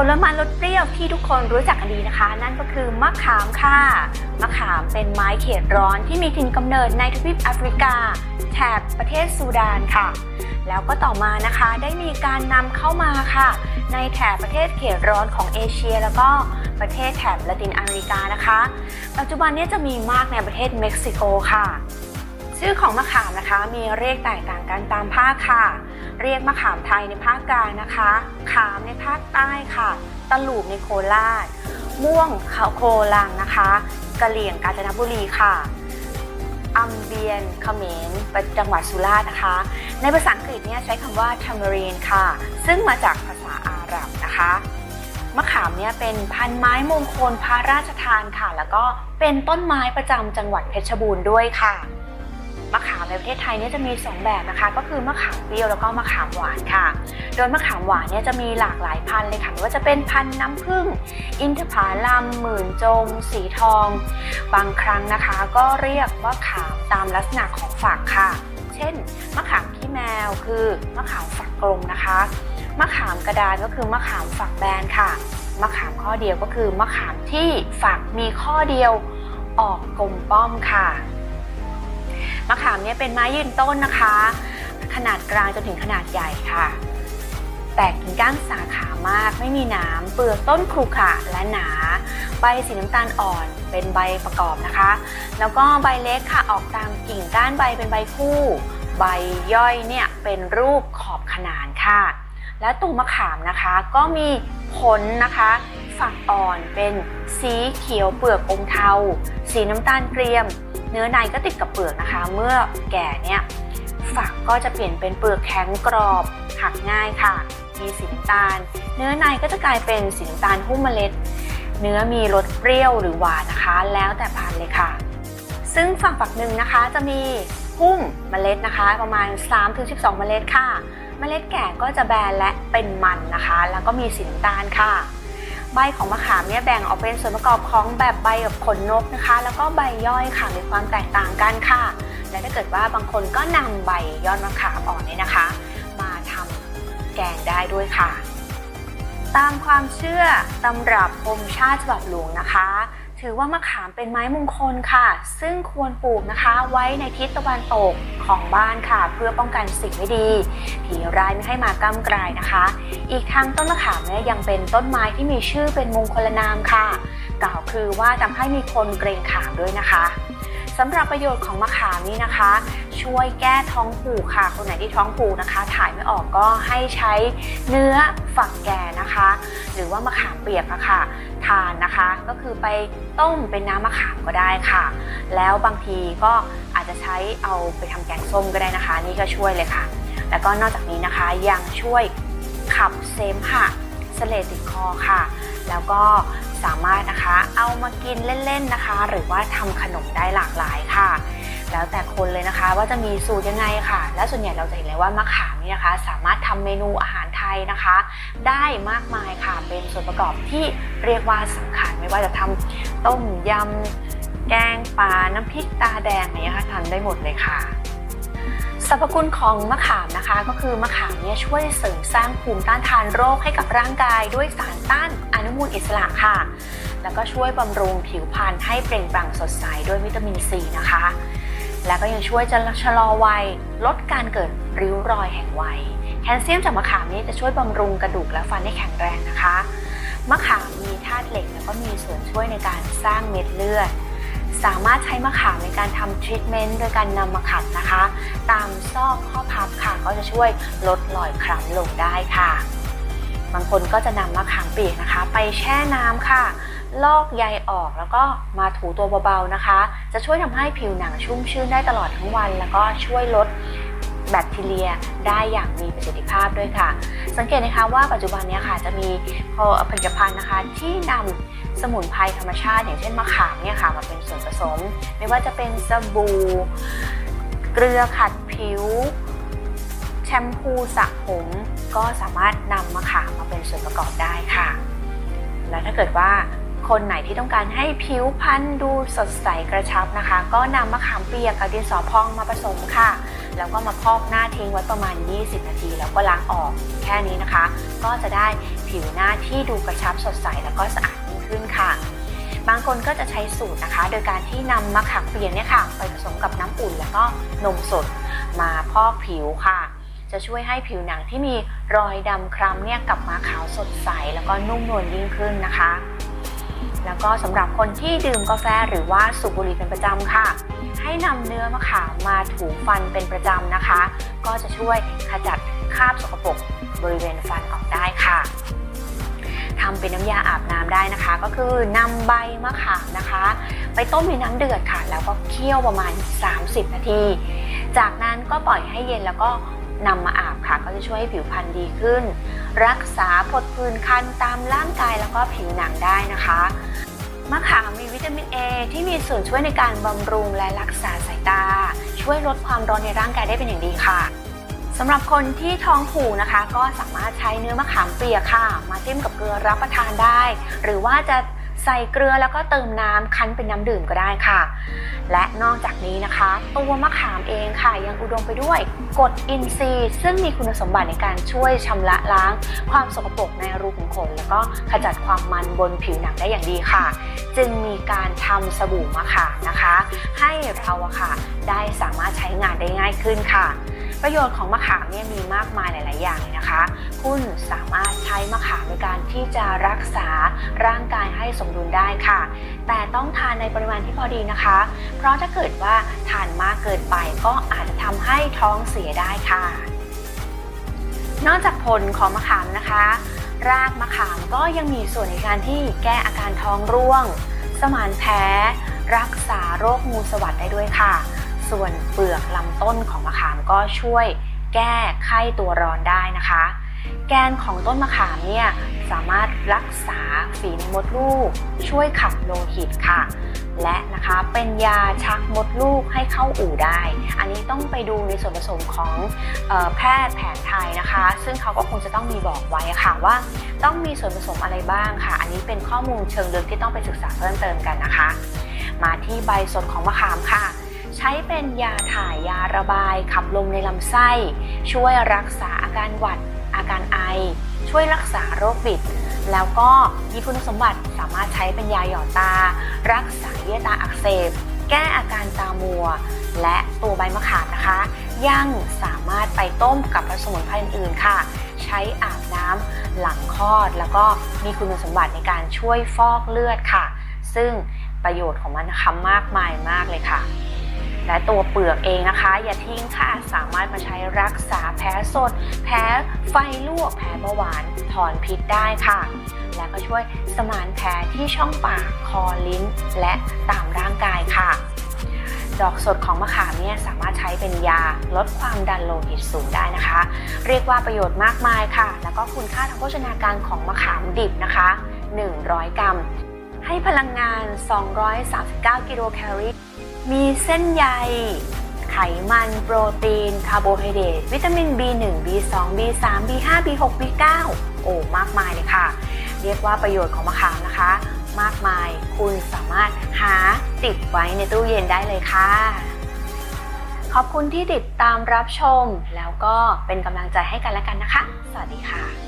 ผลไม้รสเปรี้ยวที่ทุกคนรู้จักกันดีนะคะ นั่นก็คือมะขามค่ะมะขามเป็นไม้เขตร้อนที่มีถิ่นกำเนิดในทวีปแอฟริกา แถบประเทศซูดานค่ะ แล้วก็ต่อมานะคะได้มีการนำเข้ามาค่ะ ในแถบประเทศเขตร้อนของเอเชีย แล้วก็ประเทศแถบละตินอเมริกานะคะ ปัจจุบันนี้จะมีมากในประเทศเม็กซิโกค่ะ ชื่อของมะขามนะคะมีเรียกแตกต่างกันตามภาคค่ะ เรียกมะขามไทยในภาคกลางนะคะ ขามในภาคใต้ค่ะ ตะลูบในโคราช ม่วงเขาโคลังนะคะ กะเหลี่ยงกาญจนบุรีค่ะอัมเบียนเขมรจังหวัดสุราษฎร์นะคะ ในภาษาอังกฤษเนี่ยใช้คำว่า tamarind ค่ะ ซึ่งมาจากภาษาอาหรับนะคะ มะขามเนี่ยเป็นพันไม้มงคลพระราชทานค่ะ แล้วก็เป็นต้นไม้ประจำจังหวัดเพชรบูรณ์ด้วยค่ะ มะขามในประเทศไทยเนี่ยจะมี 2 แบบนะคะ ก็คือมะขามเปรี้ยวแล้วก็มะขามหวานค่ะ โดยมะขามหวานเนี่ยจะมีหลากหลายพันธุ์เลยค่ะไม่ว่าจะเป็นพันธุ์น้ำผึ้งอินทผลัมหมื่นจง สีทอง บางครั้งนะคะ ก็เรียกว่าขามตามลักษณะของฝักค่ะ เช่น มะขามขี้แมวคือมะขามฝักกลมนะคะ มะขามกระดานก็คือมะขามฝักแบนค่ะ มะขามข้อเดียวก็คือมะขามที่ฝักมีข้อเดียวออกกลมป้อมค่ะ มะขามเนี่ยเป็นไม้ยืนต้นนะคะ ขนาดกลางจนถึงขนาดใหญ่ค่ะ แตกกิ่งก้านสาขามากไม่มีหน้ำเปลือกต้นครุขระและหนา ใบสีน้ำตาลอ่อนเป็นใบประกอบนะคะ แล้วก็ใบเล็กค่ะออกตามกิ่งก้านใบเป็นใบคู่ ใบย่อยเนี่ยเป็นรูปขอบขนานค่ะ และตัวมะขามนะคะก็มีผลนะคะฝักอ่อนเป็นสีเขียวเปลือกอมเทา สีน้ำตาลเกรียม นื้อในก็ติดกับเปลือกนะคะ เมื่อแก่เนี่ยฝักก็จะเปลี่ยนเป็นเปลือกแข็งกรอบหักง่ายค่ะ มีสีน้ำตาล เนื้อในก็จะกลายเป็นสีน้ำตาลหุ้มเมล็ด เนื้อมีรสเปรี้ยวหรือหวานนะคะ แล้วแต่พันธุ์เลยค่ะ ซึ่งฝั่งฝักหนึ่งนะคะจะมีหุ้มเมล็ดนะคะ ประมาณ 3-12 เมล็ดค่ะ เมล็ดแก่ก็จะแบนและเป็นมันนะคะ แล้วก็มีสีน้ำตาลค่ะ ใบของมะขามเนี่ยแบ่งออกเป็นส่วนประกอบของแบบใบกับขนนกนะคะ แล้วก็ใบย่อยค่ะมีความแตกต่างกันค่ะ และถ้าเกิดว่าบางคนก็นำใบยอดมะขามอ่อนเนี่ยนะคะ มาทำแกงได้ด้วยค่ะ ตามความเชื่อตำรับปมชาติฉบับหลวงนะคะ ถือว่ามะขามเป็นไม้มงคลค่ะ ซึ่งควรปลูกนะคะ ไว้ในทิศตะวันตกของบ้านค่ะ เพื่อป้องกันสิ่งไม่ดี ผีร้ายไม่ให้มาก้ำกลายนะคะ อีกทั้งต้นมะขามเนี่ยยังเป็นต้นไม้ที่มีชื่อเป็นมงคลนามค่ะ กล่าวคือว่าทำให้มีคนเกรงขามด้วยนะคะ สำหรับประโยชน์ของมะขามนี่นะคะ ช่วยแก้ท้องผูกค่ะ คนไหนที่ท้องผูกนะคะ ถ่ายไม่ออกก็ให้ใช้เนื้อฝักแก่นะคะ หรือว่ามะขามเปียกอะค่ะ ทานนะคะ ก็คือไปต้มเป็นน้ำมะขามก็ได้ค่ะ แล้วบางทีก็อาจจะใช้เอาไปทำแกงส้มก็ได้นะคะ นี่ก็ช่วยเลยค่ะ แล้วก็นอกจากนี้นะคะยังช่วยขับเสมหะ เสลดติดคอค่ะ แล้วก็สามารถนะคะเอามากินเล่นๆนะคะ หรือว่าทำขนมได้หลากหลายค่ะ แล้วแต่คนเลยนะคะว่าจะมีสูตรยังไงค่ะ และส่วนใหญ่เราจะเห็นเลยว่ามะขามนี่นะคะ สามารถทำเมนูอาหารไทยนะคะ ได้มากมายค่ะเป็นส่วนประกอบที่เรียกว่าสำคัญไม่ว่าจะทำต้มยำแกงปลาน้ำพริกตาแดงอะไรอย่างเงี้ยค่ะทำได้หมดเลยค่ะ สรรพคุณของมะขามนะคะ ก็คือมะขามเนี่ยช่วยเสริมสร้างภูมิต้านทานโรคให้กับร่างกายด้วยสารต้านอนุมูลอิสระค่ะ แล้วก็ช่วยบำรุงผิวพรรณให้เปล่งปลั่งสดใสด้วยวิตามินซีนะคะ แล้วก็ยังช่วยจะชะลอวัยลดการเกิดริ้วรอยแห่งวัยแคลเซียมจากมะขามนี้จะช่วยบำรุงกระดูกและฟันให้แข็งแรงนะคะมะขามมีธาตุเหล็กแล้วก็มีส่วนช่วยในการสร้างเม็ดเลือด สามารถใช้มะขามในการทำทรีทเมนต์โดยการนำมาขัดนะคะ ตามซอกข้อพับค่ะ ก็จะช่วยลดรอยคล้ำลงได้ค่ะ บางคนก็จะนำมะขามเปียกนะคะ ไปแช่น้ำค่ะ ลอกใยออกแล้วก็มาถูตัวเบาๆนะคะ จะช่วยทำให้ผิวหนังชุ่มชื่นได้ตลอดทั้งวัน แล้วก็ช่วยลด แบคทีเรียได้อย่างมีประสิทธิภาพด้วยค่ะ สังเกตนะคะว่าปัจจุบันนี้ค่ะจะมีผลิตภัณฑ์นะคะที่นำสมุนไพรธรรมชาติ อย่างเช่นมะขามเนี่ยค่ะมาเป็นส่วนผสม ไม่ว่าจะเป็นสบู่เกลือขัดผิว แชมพูสระผม ก็สามารถนำมะขามมาเป็นส่วนประกอบได้ค่ะ และถ้าเกิดว่าคนไหนที่ต้องการให้ผิวพรรณดูสดใสกระชับนะคะ ก็นำมะขามเปียกกับดินสอพองมาผสมค่ะ แล้วก็มาพอกหน้าทิ้งไว้ประมาณ 20 นาที แล้วก็ล้างออกแค่นี้นะคะ ก็จะได้ผิวหน้าที่ดูกระชับสดใสแล้วก็สะอาดยิ่งขึ้นค่ะ บางคนก็จะใช้สูตรนะคะ โดยการที่นำมะขามเปียกเนี่ยค่ะ ไปผสมกับน้ำอุ่นแล้วก็นมสดมาพอกผิวค่ะ จะช่วยให้ผิวหนังที่มีรอยดำคล้ำเนี่ยกลับมาขาวสดใส แล้วก็นุ่มนวลยิ่งขึ้นนะคะ แล้วก็สำหรับคนที่ดื่มกาแฟหรือว่าสูบบุหรี่เป็นประจำค่ะ ให้นำเนื้อมะขามมาถูฟันเป็นประจำนะคะ ก็จะช่วยขจัดคราบสกปรกบริเวณฟันออกได้ค่ะทำเป็นน้ำยาอาบน้ำได้นะคะ ก็คือนำใบมะขามนะคะ ไปต้มในน้ำเดือดค่ะ แล้วก็เคี่ยวประมาณ 30 นาที จากนั้นก็ปล่อยให้เย็นแล้วก็นำมาอาบค่ะ ก็จะช่วยให้ผิวพรรณดีขึ้น รักษาผดผื่นคันตามร่างกายแล้วก็ผิวหนังได้นะคะมะขามมีวิตามิน A ที่มีส่วนช่วยในการบำรุงและรักษาสายตา ช่วยลดความร้อนในร่างกายได้เป็นอย่างดีค่ะสำหรับคนที่ท้องผูกนะคะ ก็สามารถใช้เนื้อมะขามเปียกค่ะ มาจิ้มกับเกลือรับประทานได้ หรือว่าจะ ใส่เกลือแล้วก็เติมน้ำคั้นเป็นน้ำดื่มก็ได้ค่ะ และนอกจากนี้นะคะ ตัวมะขามเองค่ะ ยังอุดมไปด้วยกรดอินทรีย์ซึ่งมีคุณสมบัติในการช่วยชำระล้าง ความสกปรกในรูขุมขนแล้วก็ขจัดความมันบนผิวหนังได้อย่างดีค่ะ จึงมีการทำสบู่มะขามนะคะ ให้เราอะค่ะ ได้สามารถใช้งานได้ง่ายขึ้นค่ะประโยชน์ของมะขามเนี่ยมีมากมายหลาย ๆ อย่างเลยนะคะ คุณสามารถใช้มะขามในการที่จะรักษาร่างกายให้สมดุลได้ค่ะ แต่ต้องทานในปริมาณที่พอดีนะคะ เพราะถ้าเกิดว่าทานมากเกินไปก็อาจจะทำให้ท้องเสียได้ค่ะ นอกจากผลของมะขามนะคะ รากมะขามก็ยังมีส่วนในการที่แก้อาการท้องร่วง สมานแพ้ รักษาโรคงูสวัสดได้ด้วยค่ะ ส่วนเปลือกลำต้นของมะขามก็ช่วยแก้ไข้ตัวร้อนได้นะคะ แกนของต้นมะขามเนี่ยสามารถ รักษาฝีในมดลูก ช่วยขับโลหิตค่ะ และนะคะเป็นยาชักมดลูกให้เข้าอู่ได้ อันนี้ต้องไปดูในส่วนผสมของออแพทย์แผนไทยนะคะ ซึ่งเขาก็คงจะต้องมีบอกไว้ค่ะว่า ต้องมีส่วนผสมอะไรบ้างค่ะ อันนี้เป็นข้อมูลเชิงลึกที่ต้องไปศึกษาเพิ่มเติมกันนะคะ มาที่ใบสดของมะขามค่ะใช้เป็นยาถ่ายยาระบายขับลมในลำไส้ ช่วยรักษาอาการหวัด อาการไอ ช่วยรักษาโรคบิด แล้วก็มีคุณสมบัติสามารถใช้เป็นยาหยอดตา รักษาเยื่อตาอักเสบ แก้อาการตามัว และตัวใบมะขามนะคะ ยังสามารถไปต้มกับสมุนไพรอื่นๆค่ะ ใช้อาบน้ำหลังคลอด แล้วก็มีคุณสมบัติในการช่วยฟอกเลือดค่ะ ซึ่งประโยชน์ของมันนะคะมากมายมากเลยค่ะ และตัวเปลือกเองนะคะ อย่าทิ้งค่ะ สามารถมาใช้รักษาแพ้สดแพ้ไฟลวกแพ้เบาหวาน ถอนพิษได้ค่ะ และก็ช่วยสมานแผลที่ช่องปาก คอลิ้น และตามร่างกายค่ะ ดอกสดของมะขามเนี่ยสามารถใช้เป็นยาลดความดันโลหิตสูงได้นะคะ เรียกว่าประโยชน์มากมายค่ะ แล้วก็คุณค่าทางโภชนาการของมะขามดิบนะคะ 100 กรัม ให้พลังงาน 239 กิโลแคลอรี่ มีเส้นใย ไขมัน โปรตีน คาร์โบไฮเดรต วิตามิน B1 B2 B3 B5 B6 B9 โอ้ มากมายเลยค่ะ เรียกว่าประโยชน์ของมะขามนะคะ มากมาย คุณสามารถหาติดไว้ในตู้เย็นได้เลยค่ะ ขอบคุณที่ติดตามรับชม แล้วก็เป็นกำลังใจให้กันและกันนะคะ สวัสดีค่ะ